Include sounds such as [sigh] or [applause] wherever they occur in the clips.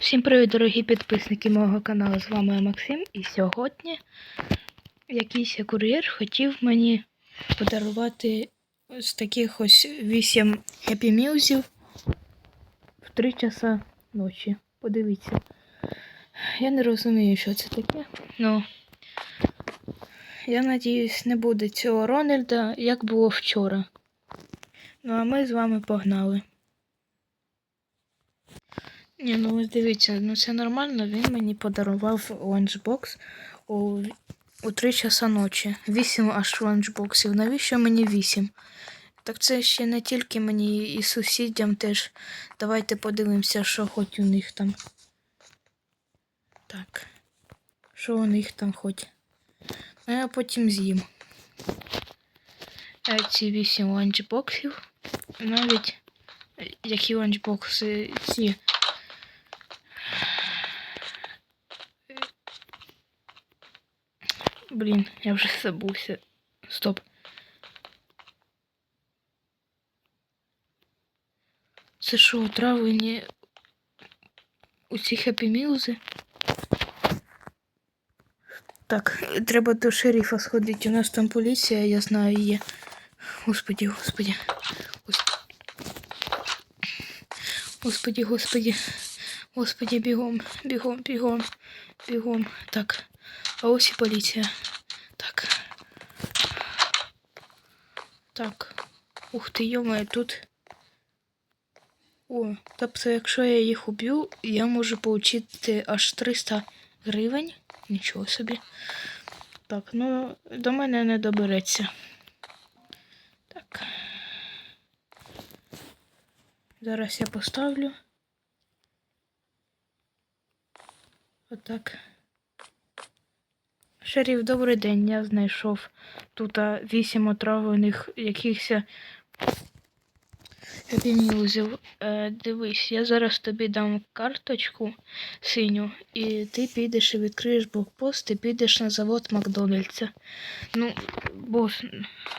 Всім привіт, дорогі підписники мого каналу. З вами Максим. І сьогодні якийсь кур'єр хотів мені подарувати ось таких ось 8 Happy Meals'ів в 3 часа ночі. Подивіться. Я не розумію, що це таке. Ну, я надіюсь, не буде цього Рональда, як було вчора. Ну, а ми з вами погнали. Ні, ну ось дивіться, ну це нормально. Він мені подарував ланчбокс у, у 3 часа ночі. 8 аж ланчбоксів. Навіщо мені 8? Так це ще не тільки мені і сусідям теж. Давайте подивимося, що хоч у них там. Так. Що у них там хоч. Ну я потім з'їм. Е, Ці 8 ланчбоксів. Навіть е, які ланчбокси ці. Блін, я вже забувся. Стоп. Це що, травлені усі хеппі мілзи? Так, треба до шерифа сходити. У нас там поліція, я знаю, є. Господі, господі. Гос- Господі, господі. Господі, бігом, бігом, бігом, бігом. Так. А ось і поліція. Так. Так. Ух ти, йома, тут. О, тобто, якщо я їх уб'ю, я можу отримати аж 300 гривень. Нічого собі. Так, ну до мене не добереться. Так. Зараз я поставлю. Отак. Шеріф, добрий день. Я знайшов тут вісім отравлених якихось епімюзів. Е, дивись, я зараз тобі дам карточку синю, і ти підеш і відкриєш блокпост і підеш на завод Макдональдса. Ну, бос,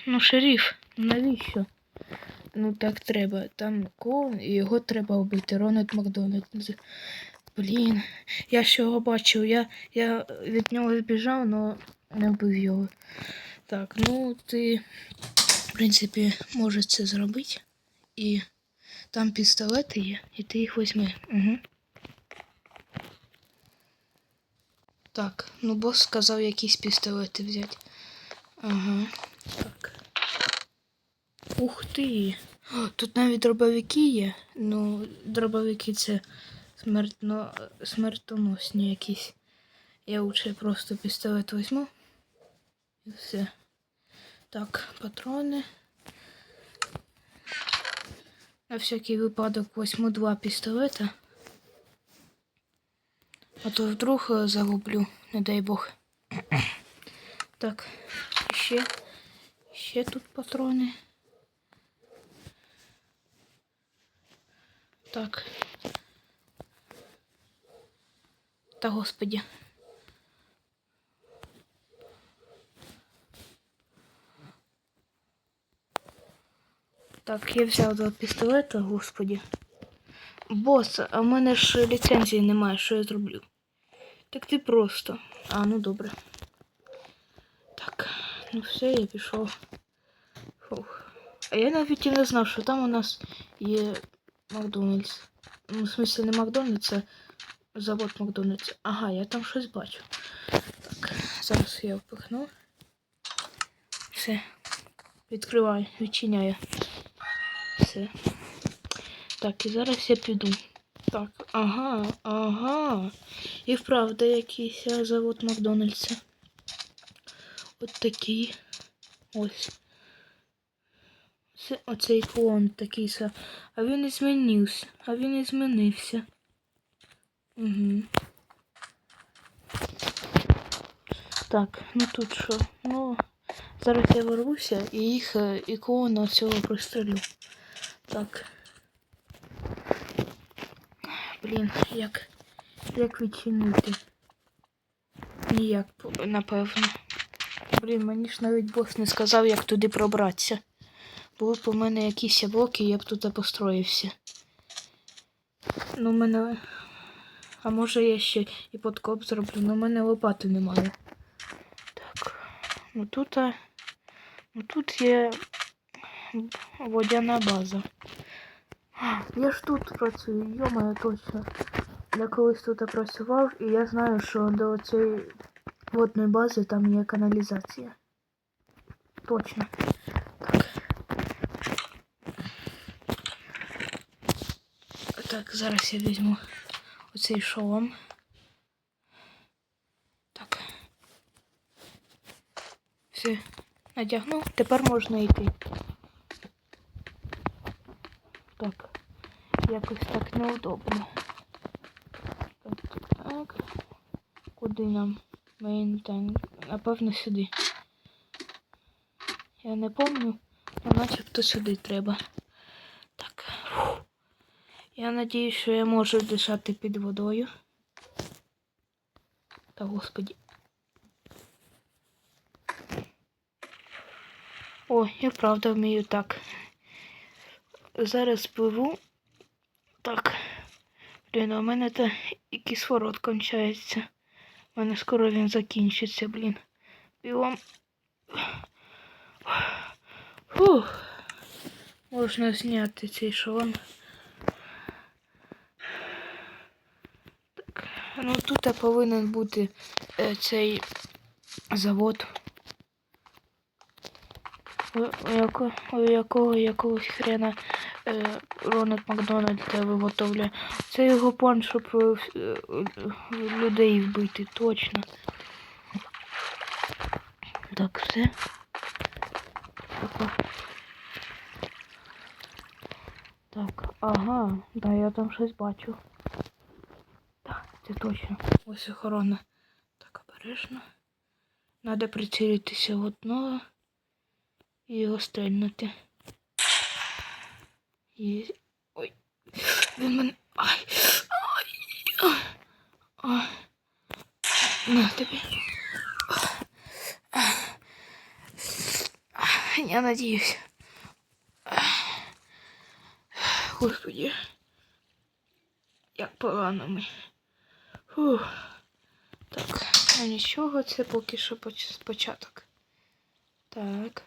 ну шеріф, навіщо? Ну так треба. Там клоун, і його треба вбити. Рональд Макдональдс. Блін, я ж його бачив, я, я від нього збіжав, але не вбив його. Так, ну ти, в принципі, можеш це зробити. І там пістолети є, і ти їх візьми. Угу. Так, ну бос сказав якісь пістолети взяти. Ага. Так. Ух ти. Тут навіть дробовики є. Ну, дробовики це смертно, смертоносні якісь. Я лучше просто пістолет візьму. І все. Так, патрони. На всякий випадок візьму два пістолета. А то вдруг е, загублю, не дай Бог. [clears throat] Так, ще, ще тут патрони. Так. Та господі. Так, я взяв два пістолета, господі. Бос, а в мене ж ліцензії немає, що я зроблю? Так ти просто. А, ну добре. Так, ну все, я пішов. Фух. А я навіть і не знав, що там у нас є Макдональдс. Ну, в смысле, не Макдональдс, а завод Макдональдс. Ага, я там щось бачу. Так, зараз я впихну. Все. Відкриваю, відчиняю. Все. Так, і зараз я піду. Так, ага, ага. І вправда якийсь завод Макдональдса. От такий. Ось. Це оцей клон такий. А він і змінився. А він і змінився. Угу. Так, ну тут що? Ну, зараз я ворвуся і їх е, і клона цього пристрелю. Так. Блін, як. Як відчинити? Ніяк, напевно. Блін, мені ж навіть бос не сказав, як туди пробратися. Були б у мене якісь блоки, я б тут построївся. Ну, мене А може я ще і подкоп зроблю, але в мене лопати немає. Так. Ну тут. а, Ну тут є водяна база. Я ж тут працюю, йомаю точно. Я колись тут працював, і я знаю, що до цієї водної бази там є каналізація. Точно. Так. Так, зараз я візьму оцей шолом. Так. Все, надягнув. Тепер можна йти. Так. Якось так неудобно. Так, так. Куди нам? Мейнтайн. Напевно, сюди. Я не помню, але начебто сюди треба. Я надію, що я можу дишати під водою. Та господі. О, я правда вмію так. Зараз пливу. Так. Блін, у мене та і кислород кончається. У мене скоро він закінчиться, блін. Бігом. Фух. Можна зняти цей шолом. Так. Ну тут повинен бути е, цей завод. У, у, яко, у якого якогось хрена е, Рональд Макдональд те виготовляє. Це його план, щоб е, е, людей вбити, точно. Так, все. Так, ага, да, я там щось бачу. Так, точно. Ось охорона. Так, обережно. Надо прицілитися в одного і його стрельнути. Є... Ой. Він мене. Ай. Ай. Ай. На тобі. Я надіюсь. Господи. Як погано ми. Фух. Так, ну нічого, це поки що поч- початок. Так.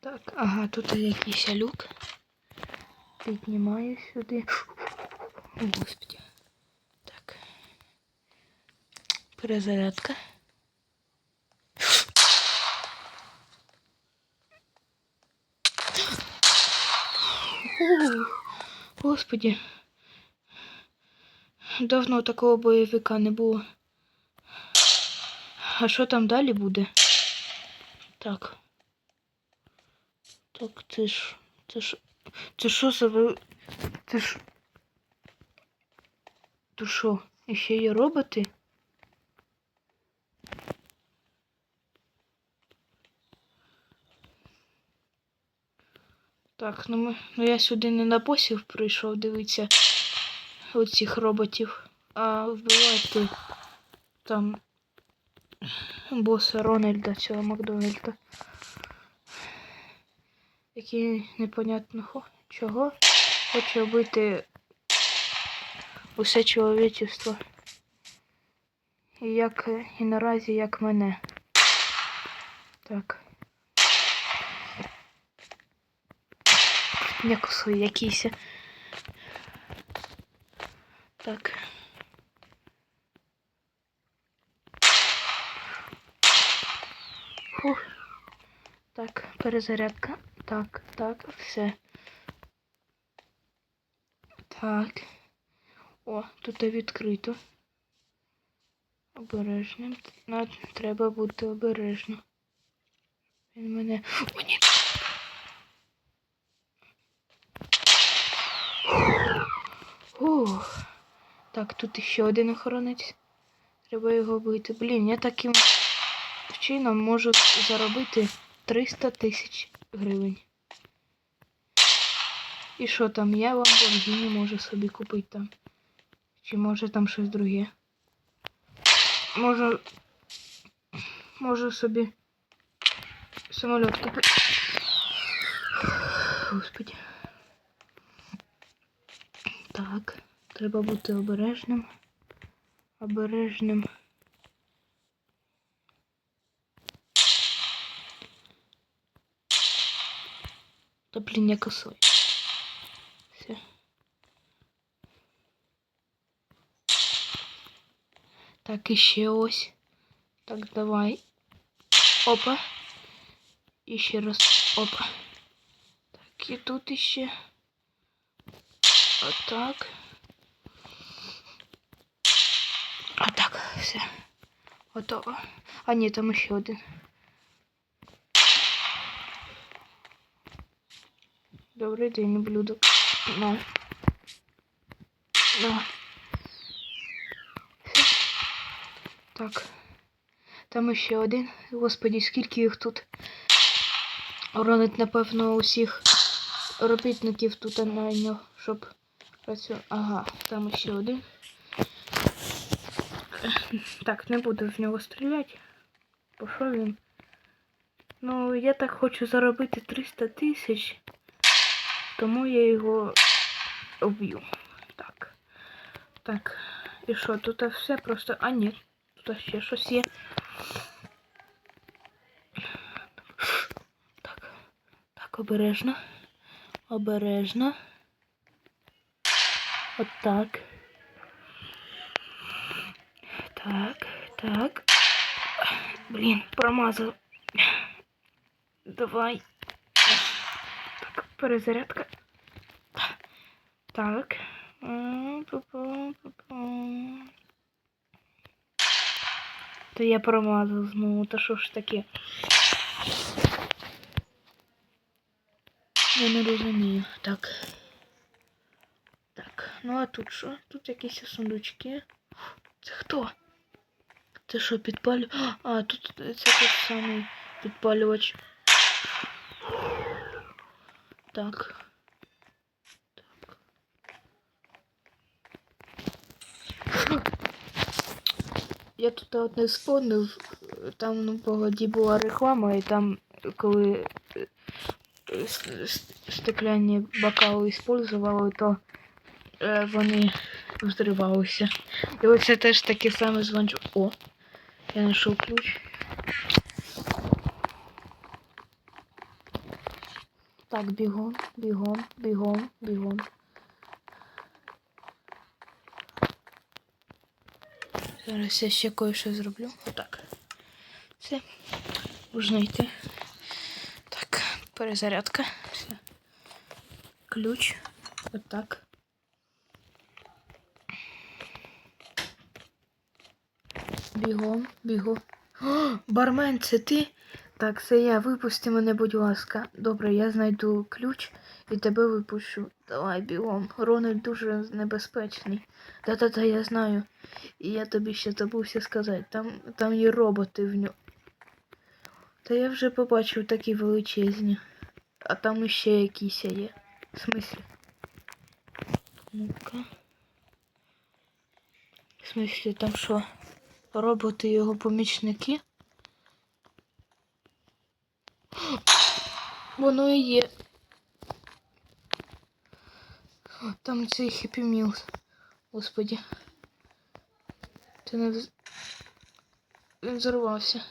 Так, ага, тут якийсь люк. Піднімаю сюди. О, Господи. Так. Перезарядка. Ух, Господи. Давно такого бойовика не було. А що там далі буде? Так. Так, це ж. Це ж. Це що за ви. Це ж. То що? Ще є роботи? Так, ну ми. Ну я сюди не на босів прийшов дивитися оцих роботів, а вбивати там боса Рональда цього Макдональда. Який непонятно чого хоче вбити усе чоловічество. Як і наразі як мене. Так. Якосові якісь. Так. Фух. Так, перезарядка. Так, так, все. Так. О, тут відкрито. Обережним. Треба бути обережно. Він мене. О, ні. Ух. Так, тут ще один охоронець. Треба його бити. Блін, я таким чином можу заробити 300 тисяч гривень. І що там? Я Lamborghini можу собі купити там. Чи може там щось друге? Можу. Можу собі самоліт купити. господи. Так, треба бути обережним. Обережним. Та блін, я косой. Все. Так, і ще ось. Так, давай. Опа. І раз. Опа. Так, і тут іще. Отак. Отак, все. Готово. А ні, там ще один. Добрий день, блюдо. На. На. Так. Там ще один. Господи, скільки їх тут. Уронить, напевно, усіх робітників тут найняв, щоб працювати. Ага, там ще один. Так, не буду в нього стріляти. Що він? Ну, я так хочу заробити 300 тисяч, тому я його вб'ю. Так. Так. І що, тут все просто. А, ні, тут ще щось є. Так. Так, обережно. Обережно. От так. Так. Блін, промазав. Давай. Так, перезарядка. Так. М, я промазав знову, та що ж таке? Я не розумію. Так. Так, ну а тут що? Тут якісь сундучки. Це хто? Це що, підпалю? А, тут це той самий підпалювач. Так. Так. Я тут от не вспомнив, там ну, погоді була реклама, і там, коли с- стеклянні бокали использували, то е, вони взривалися. І оце теж таке саме звончу. О, я знайшов ключ. Так, бігом, бігом, бігом, бігом. Зараз я ще кое-що зроблю. Отак. Все. Можна йти. Так, перезарядка. Все. Ключ. Отак. Бігом, бігом. О, бармен, це ти? Так, це я. Випусти мене, будь ласка. Добре, я знайду ключ і тебе випущу. Давай бігом. Рональд дуже небезпечний. Та-та-та, я знаю. І я тобі ще забувся сказати. Там, там є роботи в ньому. Та я вже побачив такі величезні. А там іще якісь є. В смислі? Ну-ка. В смислі, там що? Роботи його помічники? Воно і є. Там цей Meals. Господі. Це не. Він взорвався.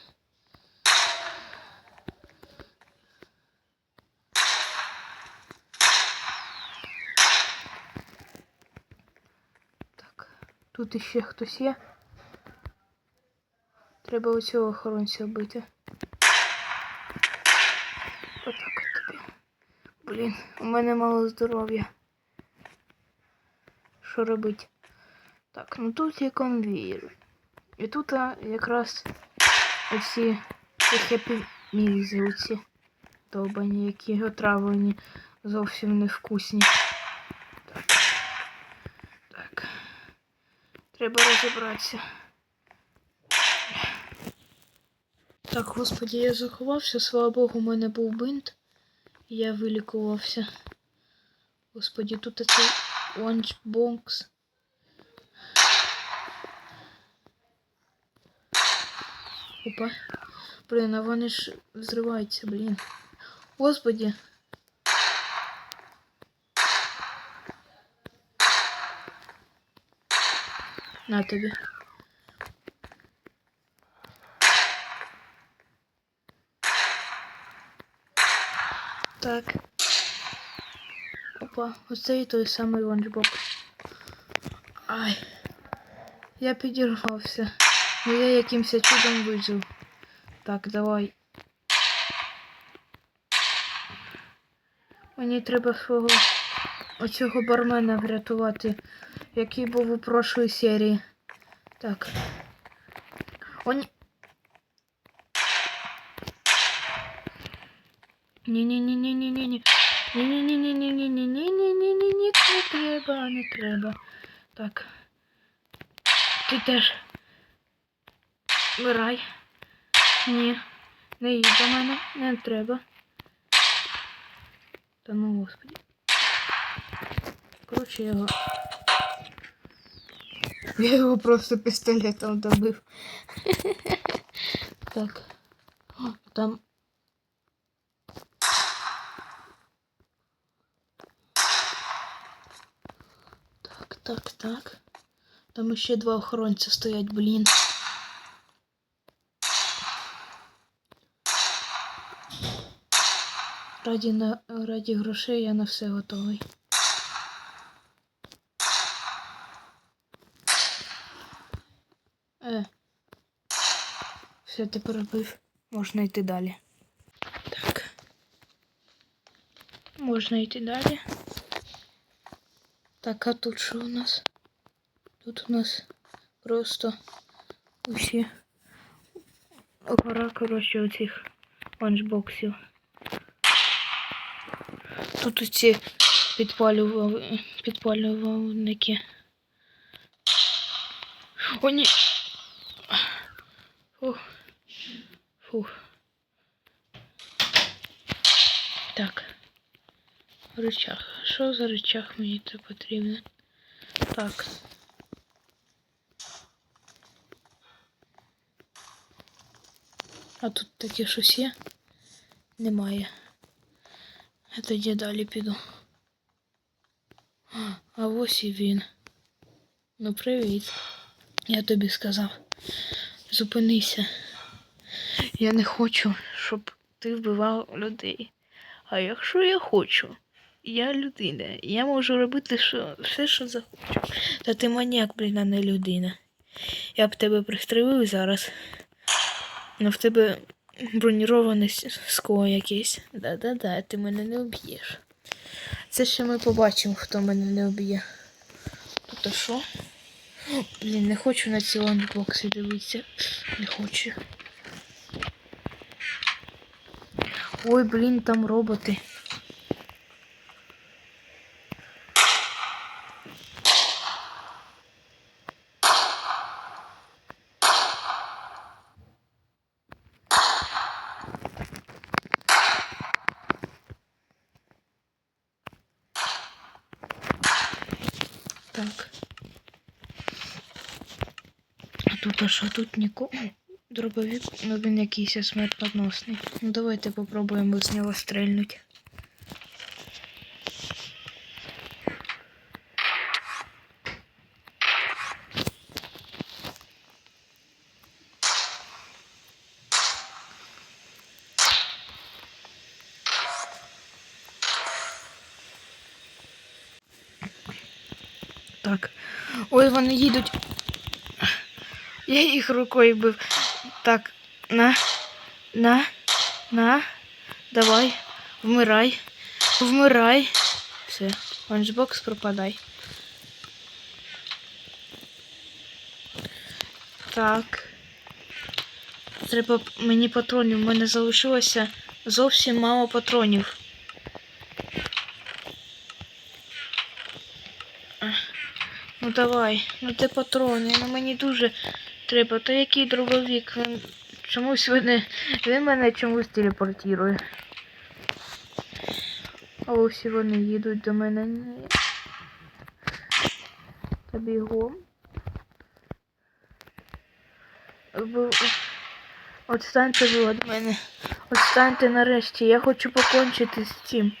Так, тут іще хтось є. Треба оцього охоронця вбити. Отак от тобі. Блін, у мене мало здоров'я. Що робить? Так, ну тут є конвієр. І тут а, якраз оці хеппі мілзи, оці довбані, які отравлені зовсім невкусні. Так. Так. Треба розібратися. Так, господи, я заховався, слава Богу, у мене був бинт. Я вилікувався. Господи, тут цей ланчбокс. Опа. Блін, а вони ж взриваються, блін. Господи. На тобі. Так. Опа, оце і той самий ланчбок. Ай. Я підірвався. Ну я якимось чудом вижив. Так, давай. Мені треба свого оцього бармена врятувати, який був у прошлій серії. Так. О. Ні-ні-ні-ні-ні-ні-ні. Ні-ні-ні-ні-ні-ні-ні-ні-ні-ні. Не треба, не треба. Так. Ти теж. Вмирай. Ні. Не їдь до мене. Не треба. Та ну господи. Короче, я його. Я його просто пістолетом добив. Так. О, Там. Так, так. Там ще два охоронця стоять, блін. Раді, на, раді грошей я на все готовий. Е. Все, ти перебив. Можна йти далі. Так. Можна йти далі. Так, а тут що у нас? Тут у нас просто усі гора, коротше, оцих ланчбоксів. Тут оці підпалював... підпалювальники. О, ні. Фух. Фух. Так. Рычаг. Що за рычаг мені це потрібно? Так. А тут таке щось є? Немає. Я тоді далі піду. А ось і він. Ну, привіт. Я тобі сказав. Зупинися. Я не хочу, щоб ти вбивав людей. А якщо я хочу, я людина. Я можу робити що, все, що захочу. Та ти маніяк, блін, а не людина. Я б тебе пристрелив зараз. Ну в тебе броніроване с- скло якесь. Да-да-да, ти мене не вб'єш. Це ще ми побачимо, хто мене не вб'є. Тобто що? Блін, не хочу на ці ланчбокси дивитися. Не хочу. Ой, блін, там роботи. Так. А тут а що тут нікого? Дробовик, ну він якийсь смертоносний. Ну давайте попробуємо з нього стрельнути. Так. Ой, вони їдуть. Я їх рукою бив. Так, на, на, на, давай, вмирай, вмирай. Все, ланчбокс пропадай. Так. Треба мені патронів. У мене залишилося зовсім мало патронів. Ну давай, ну ти патрони, ну мені дуже треба. Та який дробовик? Він чомусь він, він мене чомусь телепортує. А ось вони їдуть до мене. Ні. Та бігом. Отстаньте ви від мене. Отстаньте нарешті. Я хочу покончити з цим.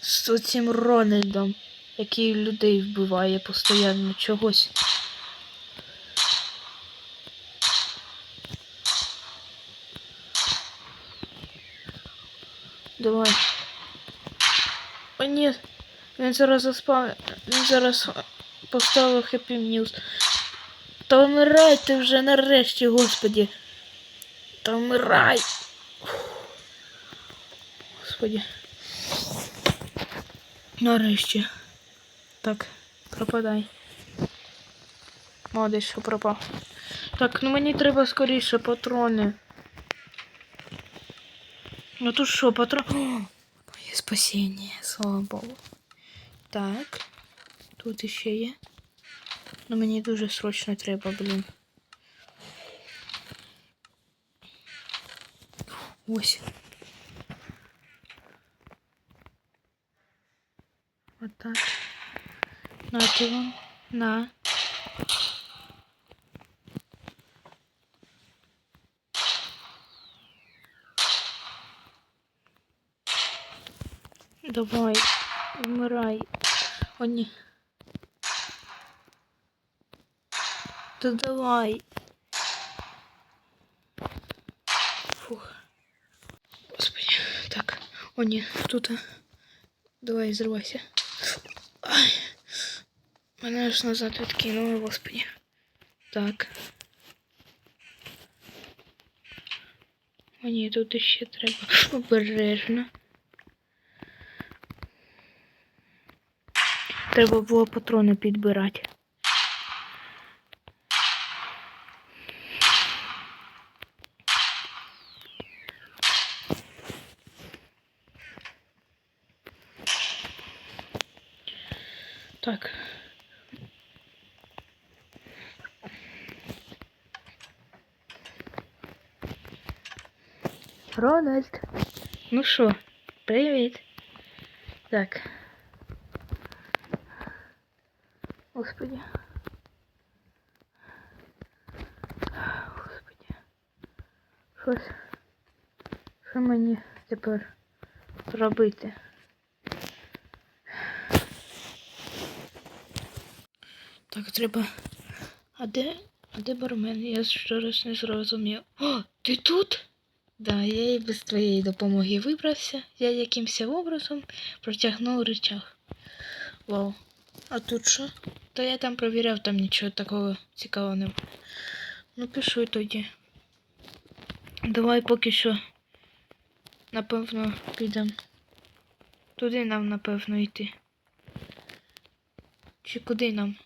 З цим Рональдом. який людей вбиває постійно чогось. Давай. О, ні. Він зараз заспав. Він зараз поставив Happy News. Та вмирай ти вже нарешті, господі. Та вмирай. Господі. Нарешті. Так, пропадай. Молодець, що пропав. Так, ну мені треба скоріше патрони. Ну тут що, патрон. О, моє спасіння, слава Богу. Так. Тут іще є. Ну мені дуже срочно треба, блін. Ось. Вот так. На ти вам. На. Давай, вмирай. О, ні. Та давай. Фух. Господи. Так. О, ні, тут. а. Давай, зривайся. Ай. Мене аж назад відкинуло, господи. Так. О, ні, тут іще треба обережно. Треба було патрони підбирати. Так. Рональд. Ну що, привіт. Так. Господи. Господи. Що, що мені тепер робити? Так, треба. А де? А де бармен? Я ще раз не зрозумів. О, ти тут? Да, я і без твоєї допомоги вибрався. Я якимось образом протягнув речах. Вау. А тут що? Та я там провіряв, там нічого такого цікавого не було. Ну, пішли тоді. Давай поки що. Напевно, підемо. Туди нам, напевно, йти. Чи куди нам?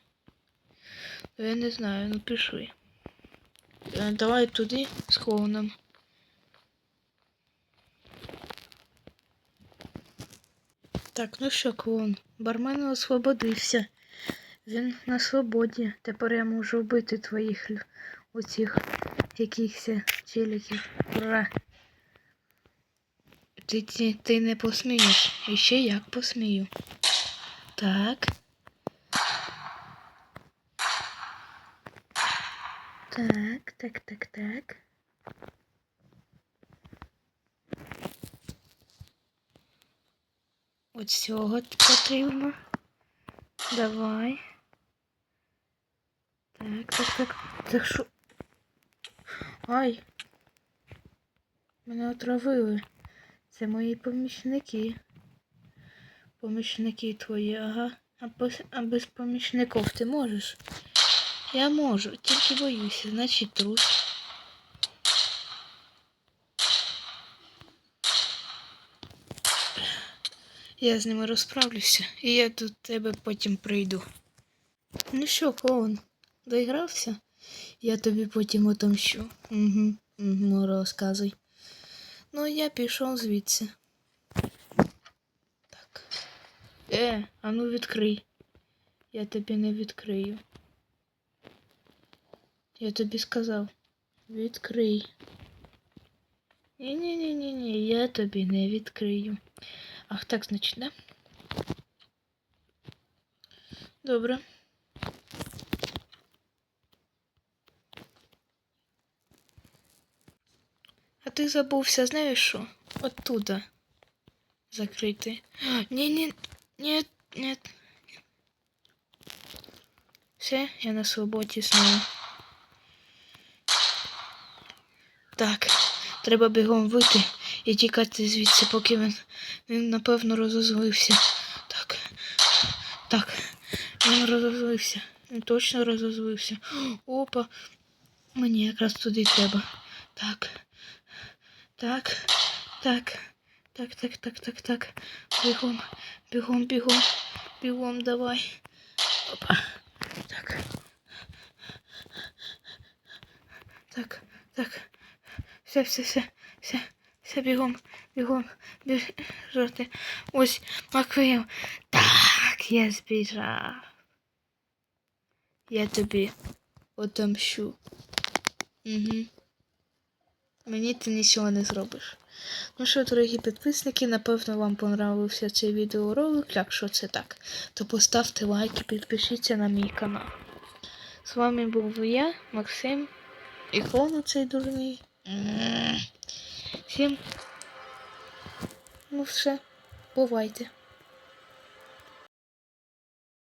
Я не знаю, ну пішли. Е, Давай туди з клоуном. Так, ну що, клоун, бармен освободився. Він на свободі. Тепер я можу вбити твоїх оцих якихось челіків. Ура! Ти, ти, ти не посмієш. І ще як посмію. Так. Так, так, так, так. От цього потрібно. Давай. Так, так, так. Так що. Ай. Мене отравили. Це мої помічники. Помічники твої, ага. А без, а без помічників ти можеш? Я можу, тільки боюся, значить трус. Я з ними розправлюся, і я до тебе потім прийду. Ну що, клоун, доігрався? Я тобі потім отомщу. Угу, угу, розказуй. Ну, я пішов звідси. Так. Е, а ну відкрий. Я тобі не відкрию. Я тобі сказав. Відкрий. Ні-ні-ні-ні, я тобі не відкрию. Ах, так, значить, да? Добре. Ти забувся, знаєш що? Оттуда. Закрити. Ні, ні, ні, ні. Все, я на свободі знову. Так, треба бігом вийти і тікати звідси, поки він, він напевно розозлився. Так. Так. Він розозлився. Він точно розозлився. Опа. Мені якраз туди треба. Так. Так. Так. Так, так, так, так, так. Бігом, бігом, бігом. Бігом давай. Опа. Так. Так, так. Все, все, все, все, все, бігом, бігом, біжати. Ось Маквіл. Так, я збіжав. Я тобі отомщу. Угу. Мені ти нічого не зробиш. Ну що, дорогі підписники, напевно, вам понравився цей відеоролик. Якщо це так, то поставте лайк і підпишіться на мій канал. З вами був я, Максим, і клон цей дурний. Всім. Ну все, бувайте.